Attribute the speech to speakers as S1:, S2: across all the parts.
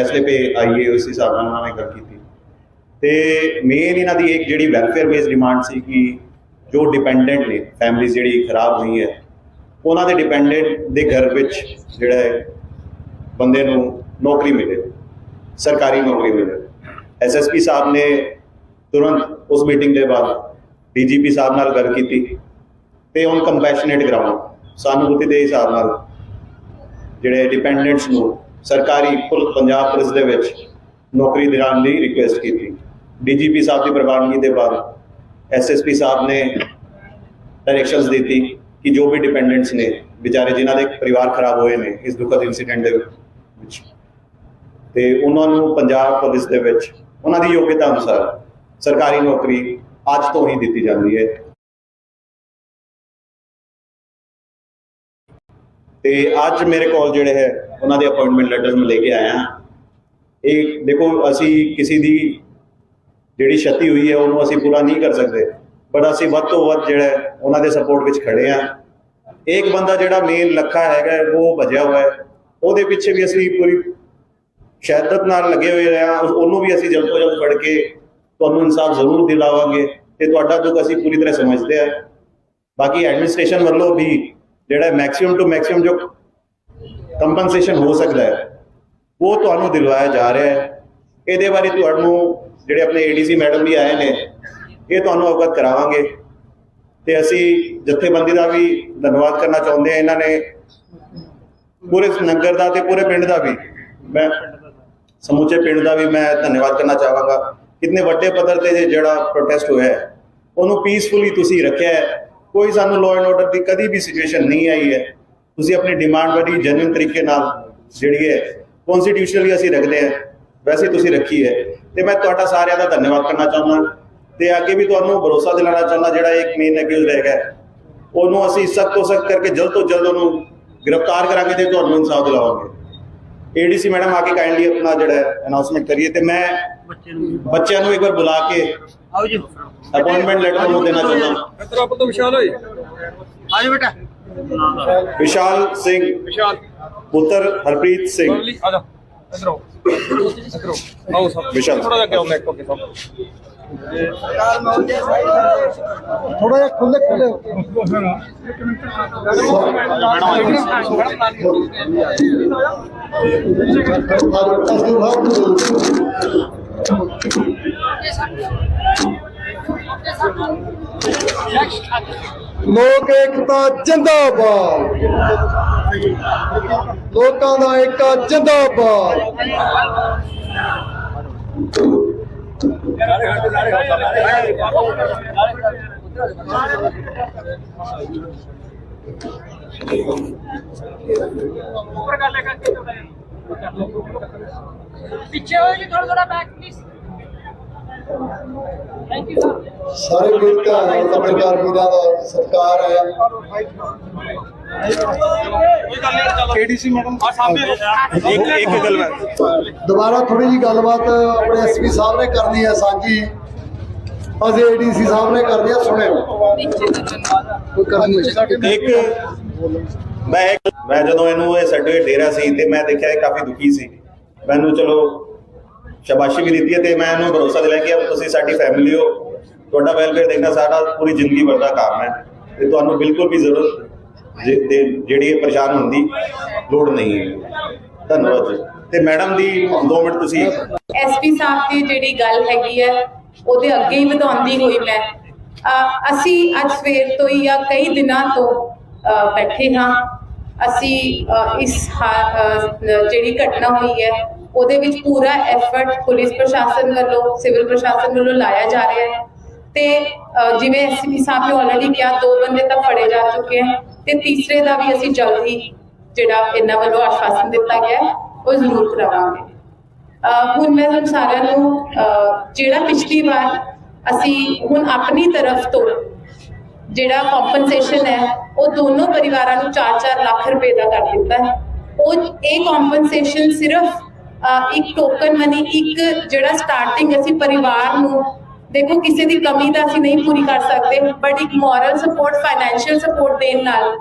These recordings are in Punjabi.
S1: ਫੈਸਲੇ ਪੇ ਆਈਏ, ਉਸ ਹਿਸਾਬ ਨਾਲ ਉਹਨਾਂ ਨੇ ਗੱਲ ਕੀਤੀ। ਤੇ ਮੇਨ ਇਹਨਾਂ ਦੀ ਇੱਕ ਜਿਹੜੀ ਵੈਲਫੇਅਰ ਬੇਸ ਡਿਮਾਂਡ ਸੀ ਕਿ ਜੋ ਡਿਪੈਂਡੈਂਟ ਨੇ ਫੈਮਿਲੀ ਜਿਹੜੀ ਖਰਾਬ ਹੋਈ ਹੈ, ਉਹਨਾਂ ਦੇ ਡਿਪੈਂਡੈਂਟ ਦੇ ਘਰ ਵਿੱਚ ਜਿਹੜਾ ਹੈ, ਬੰਦੇ ਨੂੰ ਨੌਕਰੀ ਮਿਲੇ, ਸਰਕਾਰੀ ਨੌਕਰੀ ਮਿਲੇ। ਐਸਐਸਪੀ ਸਾਹਿਬ ਨੇ ਤੁਰੰਤ ਉਸ ਮੀਟਿੰਗ ਦੇ ਬਾਅਦ ਡੀਜੀਪੀ ਸਾਹਿਬ ਨਾਲ ਗੱਲ ਕੀਤੀ ਤੇ ਔਨ ਕੰਪੈਸ਼ਨੇਟ ਗਰਾਊਂਡ ਸਾਨੂਭੂਤੀ ਦੇ ਹਿਸਾਬ ਨਾਲ ਜਿਹੜੇ ਡਿਪੈਂਡੈਂਟਸ ਨੂੰ ਸਰਕਾਰੀ ਪੁਲ ਪੰਜਾਬ ਪੁਲਿਸ ਦੇ ਵਿੱਚ ਨੌਕਰੀ ਦਿਲਾਉਣ ਦੀ ਰਿਕੁਐਸਟ ਕੀਤੀ। ਡੀਜੀਪੀ ਸਾਹਿਬ ਦੀ ਪ੍ਰਵਾਨਗੀ ਦੇ ਬਾਅਦ ਐਸਐਸਪੀ ਸਾਹਿਬ ਨੇ ਡਾਇਰੈਕਸ਼ਨਸ ਦਿੱਤੀ ਕਿ ਜੋ ਵੀ ਡਿਪੈਂਡੈਂਟਸ ਨੇ, ਵਿਚਾਰੇ ਜਿਨ੍ਹਾਂ ਦੇ ਪਰਿਵਾਰ ਖਰਾਬ ਹੋਏ ਨੇ ਇਸ ਦੁਖਦ ਇਨਸੀਡੈਂਟ ਦੇ ਵਿੱਚ। ਤੇ ਉਹਨਾਂ ਨੂੰ ਪੰਜਾਬ ਪੁਲਿਸ ਦੇ ਵਿੱਚ ਉਹਨਾਂ ਦੀ ਯੋਗਤਾ ਅਨੁਸਾਰ ਸਰਕਾਰੀ ਨੌਕਰੀ ਅੱਜ ਤੋਂ ਹੀ ਦਿੱਤੀ ਜਾਂਦੀ ਹੈ। ਤੇ ਅੱਜ ਮੇਰੇ ਕੋਲ ਜਿਹੜੇ ਹੈ, ਉਹਨਾਂ ਦੇ ਅਪਾਇੰਟਮੈਂਟ ਲੈਟਰ ਮੈਂ ਲੈ ਕੇ ਆਇਆ ਹਾਂ। ਇਹ ਦੇਖੋ, ਅਸੀਂ ਕਿਸੇ ਦੀ ਜਿਹੜੀ ਛਤੀ ਹੋਈ ਹੈ, ਉਹਨੂੰ ਅਸੀਂ ਪੂਰਾ ਨਹੀਂ ਕਰ ਸਕਦੇ। ਬਟ ਅਸੀਂ ਵੱਧ ਤੋਂ ਵੱਧ ਜਿਹੜਾ ਉਹਨਾਂ ਦੇ ਸਪੋਰਟ ਵਿੱਚ ਖੜੇ ਹਾਂ। ਇੱਕ ਬੰਦਾ ਜਿਹੜਾ ਮੇਨ ਲੱਖਾ ਹੈਗਾ, ਉਹ ਭਜਿਆ ਹੋਇਆ ਹੈ। ਉਹਦੇ ਪਿੱਛੇ ਵੀ ਅਸੀਂ ਪੂਰੀ ਸ਼ਹਾਦਤ ਨਾਲ ਲੱਗੇ ਹੋਏ ਹਾਂ। ਉਹਨੂੰ ਵੀ ਅਸੀਂ ਜਲਦ ਤੋਂ ਜਲਦ ਫੜ ਕੇ ਤੁਹਾਨੂੰ ਇਨਸਾਫ ਜ਼ਰੂਰ ਦਿਲਾਵਾਂਗੇ ਤੇ ਤੁਹਾਡਾ ਦੁੱਖ ਅਸੀਂ ਪੂਰੀ ਤਰ੍ਹਾਂ ਸਮਝਦੇ ਹਾਂ। ਬਾਕੀ ਐਡਮਿਨਿਸਟ੍ਰੇਸ਼ਨ ਵੱਲੋਂ ਵੀ ਜਿਹੜਾ ਮੈਕਸਿਮਮ ਟੂ ਮੈਕਸਿਮਮ ਜੋ ਕੰਪਨਸੇਸ਼ਨ ਹੋ ਸਕਦਾ ਹੈ, ਉਹ ਤੁਹਾਨੂੰ ਦਿਲਵਾਇਆ ਜਾ ਰਿਹਾ ਹੈ। ਇਹਦੇ ਬਾਰੇ ਤੁਹਾਨੂੰ ਜਿਹੜੇ ਆਪਣੇ ਏਡੀਸੀ ਮੈਡਮ ਵੀ ਆਏ ਨੇ, ਇਹ ਤੁਹਾਨੂੰ ਅਵਗਤ ਕਰਾਵਾਂਗੇ। ਤੇ ਅਸੀਂ ਜਥੇਬੰਦੀ ਦਾ ਵੀ ਧੰਨਵਾਦ ਕਰਨਾ ਚਾਹੁੰਦੇ ਹਾਂ ਇਹਨਾਂ ਨੇ। ਪੂਰੇ ਨਗਰ ਦਾ ਤੇ ਪੂਰੇ ਪਿੰਡ ਦਾ ਵੀ। ਮੈਂ ਸਮੁੱਚੇ ਪਿੰਡ ਦਾ ਵੀ ਮੈਂ ਧੰਨਵਾਦ ਕਰਨਾ ਚਾਹਾਂਗਾ। ਕਿੰਨੇ ਵੱਡੇ ਪੱਧਰ ਤੇ ਜਿਹੜਾ ਪ੍ਰੋਟੈਸਟ ਹੋਇਆ ਹੈ, ਉਹਨੂੰ ਪੀਸਫੁਲੀ ਤੁਸੀਂ ਰੱਖਿਆ ਹੈ। ਕੋਈ ਸਾਨੂੰ ਲਾਅ ਐਂਡ ਆਰਡਰ ਦੀ ਕਦੀ ਵੀ ਸਿਚੁਏਸ਼ਨ ਨਹੀਂ ਆਈ ਹੈ। ਤੁਸੀਂ ਆਪਣੀ ਡਿਮਾਂਡ ਬੜੀ ਜੈਨੂਇਨ ਤਰੀਕੇ ਨਾਲ ਜਿਹੜੀ ਹੈ ਕਨਸਟੀਟਿਊਸ਼ਨਲੀ ਅਸੀਂ ਰੱਖਦੇ ਹਾਂ, ਵੈਸੇ ਤੁਸੀਂ ਰੱਖੀ ਹੈ। ਤੇ ਮੈਂ ਤੁਹਾਡਾ ਸਾਰਿਆਂ ਦਾ ਧੰਨਵਾਦ ਕਰਨਾ ਚਾਹੁੰਦਾ। ਤੇ ਅੱਗੇ ਵੀ ਤੁਹਾਨੂੰ ਭਰੋਸਾ ਦਿਲਾਉਣਾ ਚਾਹੁੰਦਾ, ਜਿਹੜਾ ਇੱਕ ਮੇਨ ਅਕਿਊਜ਼ ਹੈਗਾ ਉਹਨੂੰ ਅਸੀਂ ਸਖਤ ਤੋਂ ਸਖਤ ਕਰਕੇ ਜਲਦ ਤੋਂ ਜਲਦ ਉਹਨੂੰ ਗ੍ਰਿਫਤਾਰ ਕਰਾਂਗੇ ਤੇ ਤੁਹਾਨੂੰ ਇਨਸਾਫ ਦਿਲਾਵਾਂਗੇ। ਏਡੀਸੀ ਮੈਡਮ ਆ ਕੇ ਕਾਈਂਡਲੀ ਆਪਣਾ ਜਿਹੜਾ ਅਨਾਉਂਸਮੈਂਟ ਕਰੀਏ ਤੇ ਮੈਂ ਬੱਚਿਆਂ ਨੂੰ ਇੱਕ ਵਾਰ ਬੁਲਾ ਕੇ
S2: ਆਓ ਜੀ
S1: ਅਪਾਇੰਟਮੈਂਟ ਲੈਟਰ ਨੂੰ ਦੇਣਾ ਚਾਹੁੰਦਾ
S3: ਇਧਰ ਆਪ ਤੋਂ ਵਿਸ਼ਾਲ ਹੋਏ
S2: ਆਜੋ ਬੇਟਾ
S1: ਵਿਸ਼ਾਲ ਸਿੰਘ
S3: ਵਿਸ਼ਾਲ
S1: ਪੁੱਤਰ ਹਰਪ੍ਰੀਤ ਸਿੰਘ
S3: ਲਵਲੀ ਆ ਜਾ ਇਧਰ ਆਓ ਇਧਰ ਆਓ ਆਓ ਸਭ
S1: ਵਿਸ਼ਾਲ।
S3: ਥੋੜਾ ਜਿਹਾ ਅੱਗੇ ਆਓ ਮੈਂ ਅੱਗੇ ਸਭ
S4: ਥੋੜਾ ਜਿਹਾ ਖੁੱਲੇ ਖੁੱਲੇ ਲੋਕ ਏਕਤਾ ਜਿੰਦਾਬਾਦ। ਲੋਕਾਂ ਦਾ ਏਕਾ ਜਿੰਦਾਬਾਦ।
S5: ਪਿੱਛੇ ਹੋਏ ਜੀ ਥੋੜਾ ਥੋੜਾ ਬੈਕ ਪਲੀਜ਼
S4: ਸਾਰੇ ਵੀਰਾਂ ਦਾ ਪੱਤਰਕਾਰ ਵੀਰਾਂ ਦਾ ਸਤਿਕਾਰ ਹੈ
S3: ਏਡੀਸੀ ਮੈਡਮ ਆ ਸਾਹਮਣੇ
S1: ਇੱਕ ਇੱਕ ਗੱਲ ਮੈਂ
S4: ਦੁਬਾਰਾ ਥੋੜੀ ਜੀ ਗੱਲਬਾਤ ਆਪਣੇ ਐਸਪੀ ਸਾਹਿਬ ਨੇ ਕਰਨੀ ਹੈ ਸਾਂਝੀ। ਅਸੀਂ ਏਡੀਸੀ ਸਾਹਿਬ ਨੇ ਕਰਨੀ ਹੈ ਸੁਣਿਓ
S1: ਇੱਕ ਮੈਂ ਜਦੋਂ ਇਹਨੂੰ ਇਹ ਸਰਟੀਫਿਕੇਟ ਦੇ ਰਿਹਾ ਸੀ ਤੇ ਮੈਂ ਦੇਖਿਆ ਇਹ ਕਾਫੀ ਦੁਖੀ ਸੀ। ਮੈਨੂੰ ਚਲੋ ਸ਼ਾਬਾਸ਼ੀ ਵੀ ਦਿੱਤੀ ਹੈ ਤੇ ਮੈਂ ਇਹਨੂੰ ਭਰੋਸਾ ਦਿਲਾਇਆ ਕਿ ਤੁਸੀਂ ਸਾਡੀ ਫੈਮਿਲੀ ਹੋ, ਤੁਹਾਡਾ ਵੈਲਫੇਅਰ ਦੇਖਣਾ ਸਾਡਾ ਪੂਰੀ ਜ਼ਿੰਦਗੀ ਭਰ ਕੰਮ ਹੈ। ਤੇ ਤੁਹਾਨੂੰ ਬਿਲਕੁਲ ਵੀ ਜ਼ਰੂਰਤ ਜਿਹੜੀ ਇਹ ਪਰੇਸ਼ਾਨ ਹੋਣ ਲੋੜ ਨਹੀਂ ਹੈ। ਧੰਨਵਾਦ ਜੀ। ਤੇ ਮੈਡਮ ਦੀ 2 ਮਿੰਟ ਤੁਸੀਂ
S6: ਐਸਪੀ ਸਾਹਿਬ ਦੀ ਜਿਹੜੀ ਗੱਲ ਹੈਗੀ ਹੈ, ਉਹਦੇ ਅੱਗੇ ਹੀ ਵਧਾਉਂਦੀ ਹੋਈ ਮੈਂ। ਅਸੀਂ ਅੱਜ ਸਵੇਰ ਤੋਂ ਹੀ ਜਾਂ ਕਈ ਦਿਨਾਂ ਤੋਂ ਬੈਠੇ ਹਾਂ। ਅਸੀਂ ਇਸ ਜਿਹੜੀ ਘਟਨਾ ਹੋਈ ਹੈ ਉਹਦੇ ਵਿੱਚ ਪੂਰਾ ਐਫਰਟ ਪੁਲਿਸ ਪ੍ਰਸ਼ਾਸਨ ਵੱਲੋਂ, ਸਿਵਲ ਪ੍ਰਸ਼ਾਸਨ ਵੱਲੋਂ ਲਾਇਆ ਜਾ ਰਿਹਾ ਹੈ। ਤੇ ਜਿਵੇਂ ਐਸਪੀ ਸਾਹਿਬ ਨੇ ਆਲਰੇਡੀ ਕਿਹਾ, ਦੋ ਬੰਦੇ ਤਾਂ ਫੜੇ ਜਾ ਚੁੱਕੇ ਹਨ ਤੇ ਤੀਸਰੇ ਦਾ ਵੀ ਅਸੀਂ ਜਲਦ ਹੀ ਜਿਹੜਾ ਇਹਨਾਂ ਵੱਲੋਂ ਆਸ਼ਵਾਸਨ ਦਿੱਤਾ ਗਿਆ ਹੈ, ਉਹ ਜ਼ਰੂਰ ਕਰਾਵਾਂਗੇ। ਹੁਣ ਮੈਂ ਤੁਹਾਨੂੰ ਸਾਰਿਆਂ ਨੂੰ, ਅਹ, ਜਿਹੜਾ ਪਿਛਲੀ ਵਾਰ ਅਸੀਂ ਹੁਣ ਆਪਣੀ ਤਰਫ ਤੋਂ ਜਿਹੜਾ ਕੰਪਨਸੇਸ਼ਨ ਹੈ, ਉਹ ਦੋਨੋਂ ਪਰਿਵਾਰਾਂ ਨੂੰ 4-4 ਲੱਖ ਰੁਪਏ ਦਾ ਕਰ ਦਿੱਤਾ ਹੈ। ਉਹ, ਇਹ ਕੰਪਨਸੇਸ਼ਨ ਸਿਰਫ ਇੱਕ ਟੋਕਨ ਮਨੀ ਇੱਕ ਜਿਹੜਾ ਸਟਾਰਟਿੰਗ ਅਸੀਂ ਪਰਿਵਾਰ ਨੂੰ, ਦੇਖੋ ਕਿਸੇ ਦੀ ਕਮੀ ਤਾਂ ਅਸੀਂ ਨਹੀਂ ਪੂਰੀ ਕਰ ਸਕਦੇ ਬਟ ਇੱਕ ਮੋਰਲ ਸਪੋਰਟ ਫਾਈਨੈਂਸ਼ੀਅਲ ਸਪੋਰਟ ਦੇਣ ਨਾਲ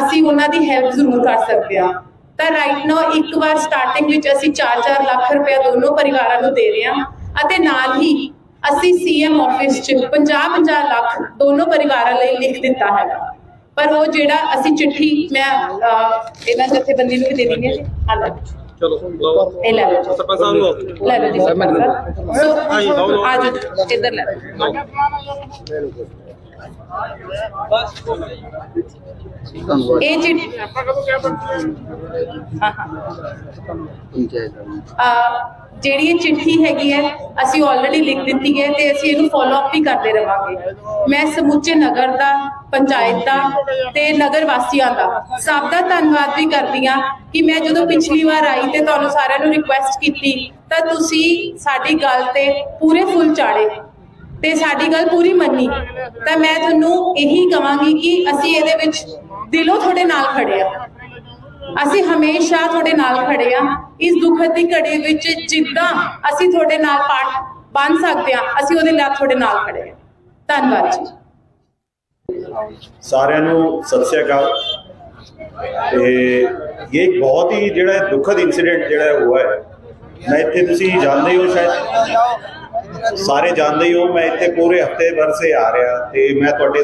S6: ਅਸੀਂ ਉਹਨਾਂ ਦੀ ਹੈਲਪ ਜ਼ਰੂਰ ਕਰ ਸਕਦੇ ਹਾਂ। ਤਾਂ ਰਾਈਟ ਨਾਓ ਇੱਕ ਵਾਰ ਸਟਾਰਟਿੰਗ ਵਿੱਚ ਅਸੀਂ 4-4 ਲੱਖ ਰੁਪਏ ਦੋਨੋਂ ਪਰਿਵਾਰਾਂ ਨੂੰ ਦੇ ਰਹੇ ਹਾਂ ਅਤੇ ਨਾਲ ਹੀ ਅਸੀਂ ਸੀਐਮ ਆਫਿਸ 'ਚ 50-50 ਲੱਖ ਦੋਨੋਂ ਪਰਿਵਾਰਾਂ ਲਈ ਲਿਖ ਦਿੱਤਾ ਹੈਗਾ। ਪਰ ਉਹ ਜਿਹੜਾ ਅਸੀਂ ਚਿੱਠੀ ਮੈਂ ਇਹਨਾਂ ਜਥੇਬੰਦੀ ਨੂੰ ਵੀ ਦੇ ਦਿੰਦੀ ਹਾਂ ਜੀ।
S3: ਚਲੋ ਲਓ
S6: ਇਹ ਲੈ ਲਓ ਜੀ।
S3: ਸਰਪੰਚ ਸਾਹਿਬ ਨੂੰ ਆਓ।
S6: ਲੈ ਲਓ ਜੀ ਸਰਪੰਚ ਸਾਹਿਬ। ਸੋ ਆ ਜਾਓ ਇੱਧਰ ਲੈ ਲਓ ਇਹ ਚਿੱਠੀ ਹਾਂ ਹਾਂ ਅਹ ਜਿਹੜੀ ਇਹ ਚਿੱਠੀ ਹੈਗੀ ਹੈ ਅਸੀਂ ਆਲਰੇਡੀ ਲਿਖ ਦਿੱਤੀ ਹੈ ਤੇ ਅਸੀਂ ਇਹਨੂੰ ਫਾਲੋ ਅਪ ਵੀ ਕਰਦੇ ਰਵਾਂਗੇ। ਮੈਂ ਸਮੁੱਚੇ ਨਗਰ ਦਾ ਪੰਚਾਇਤ ਦਾ ਤੇ ਨਗਰ ਵਾਸੀਆਂ ਦਾ ਸਭ ਦਾ ਧੰਨਵਾਦ ਵੀ ਕਰਦੀ ਹਾਂ ਕਿ ਮੈਂ ਜਦੋਂ ਪਿਛਲੀ ਵਾਰ ਆਈ ਤੇ ਤੁਹਾਨੂੰ ਸਾਰਿਆਂ ਨੂੰ ਰਿਕੁਐਸਟ ਕੀਤੀ ਤਾਂ ਤੁਸੀਂ ਸਾਡੀ ਗੱਲ ਤੇ ਪੂਰੇ ਫੁੱਲ ਚਾੜੇ ਤੇ ਸਾਡੀ ਗੱਲ ਪੂਰੀ ਮੰਨੀ। ਤਾਂ ਮੈਂ ਤੁਹਾਨੂੰ ਇਹੀ ਕਵਾਂਗੀ ਕਿ ਅਸੀਂ ਇਹਦੇ ਵਿੱਚ ਦਿਲੋਂ ਤੁਹਾਡੇ ਨਾਲ ਖੜੇ ਆ ਅਸੀਂ ਹਮੇਸ਼ਾ ਤੁਹਾਡੇ ਨਾਲ ਖੜੇ ਆ ਇਸ ਦੁਖਦ ਦੀ ਘੜੀ ਵਿੱਚ ਜਿੱਦਾਂ ਅਸੀਂ ਤੁਹਾਡੇ ਨਾਲ ਪਾਠ ਬਣ ਸਕਦੇ ਆ ਅਸੀਂ ਉਹਦੇ ਨਾਲ ਤੁਹਾਡੇ ਨਾਲ ਖੜੇ ਆ ਧੰਨਵਾਦ ਜੀ।
S1: ਸਾਰਿਆਂ ਨੂੰ ਸਤਿ ਸ਼੍ਰੀ ਅਕਾਲ। ਤੇ ਇਹ ਬਹੁਤ ਹੀ ਜਿਹੜਾ ਦੁਖਦ ਇਨਸੀਡੈਂਟ ਜਿਹੜਾ ਹੈ ਹੋਇਆ ਹੈ, ਮੈਂ ਇੱਥੇ ਤੁਸੀਂ ਜਾਣਦੇ ਹੋ ਸ਼ਾਇਦ। ਸਾਰੇ ਜਾਣਦੇ ਹੀ ਹੋ, ਮੈਂ ਇੱਥੇ ਪੂਰੇ ਹਫ਼ਤੇ ਭਰ ਸੇ ਆ ਰਿਹਾ ਤੇ ਮੈਂ ਤੁਹਾਡੇ